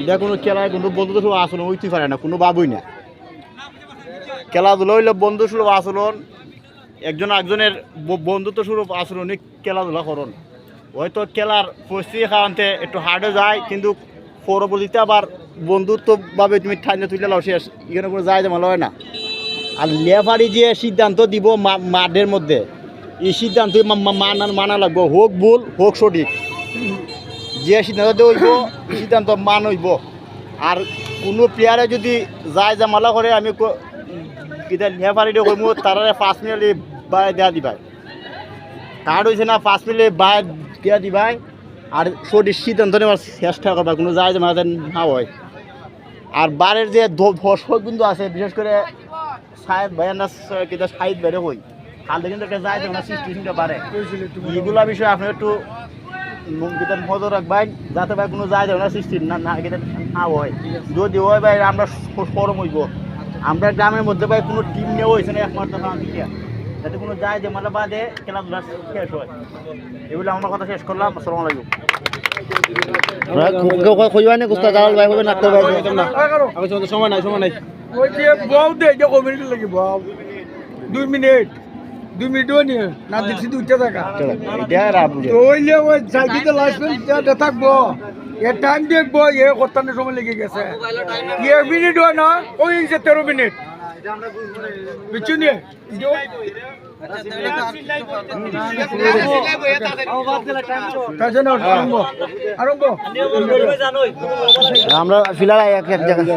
এটা কোনো খেলায় কোনো বন্ধুত্ব সুলভ আচরণ হইতে পারে না, কোনো বাবুই না। খেলাধুলা হইলে বন্ধু সুলভ আচরণ, একজন একজনের বন্ধুত্ব সুলভ আচরণে খেলাধুলা করুন। হয়তো খেলার পরিস্থিতি খাওয়াতে একটু হার্ডে যায়, কিন্তু পরবর্তীতে আবার বন্ধুত্বভাবে তুমি ঠান্ডা তুলে লাও শেষ এখানে কোনো যায় জমা লয় না। আর লেফারি যে সিদ্ধান্ত দিব মাঠের মধ্যে, এই সিদ্ধান্ত মানা লাগবো, হোক ভুল, হোক সঠিক। যে সিদ্ধান্ত হইব সিদ্ধান্ত মান হইব। আর কোনো প্লেয়ারে যদি যায় জামালা করে আমি ক- এটা লেফারিটা কইমু তারা পাঁচ মিনিট বাই দেওয়া দিবাই। কার্ড হয়েছে না পাঁচ মিনিট বাই দেওয়া দিবাই। আর সঠিক সিদ্ধান্ত নেওয়ার চেষ্টা করবা কোনো যায় জামা যাতে না হয়। আর বারের যে দর্শক বিন্দু আছে বিশেষ করে সাহেব ভাইয়া না কিতা সাহিদ বেড়ে হই কাল কিন্তু একটা যায় না সৃষ্টি বাড়ে এগুলা বিষয়ে আপনি একটু কিতা নজর রাখবেন যাতে ভাই কোনো যায় না সৃষ্টি না না না হয় যদি হয় ভাই আমরা সরম হইব। আমরা গ্রামের মধ্যে ভাই কোনো টিম নেওয়া হয়েছে না একমাত্র যাতে কোনো যায় যে মানে বাদে খেলাধুলা শেষ হয়। এগুলো আমার কথা শেষ করলাম। আসসালামু আলাইকুম। কইবা না গুস্তা জালাল ভাই হবে না সময় নাই সময় নাই। বউ দে যে কমিটি লাগে বউ দুই মিনিট। দুই মিনিটও নিয়ে না দেখছি দুইটা টাকা এটা তো ওইলে ওই সাইকেল আসবেন যাতে থাকব। এ টাইম দেখব এ করতানোর সময় লেগে গেছে। এ মিনিট হয় না ওই যে তেরো মিনিট। বুঝছ নিয়ে আমরা ফিলার এক এক জায়গা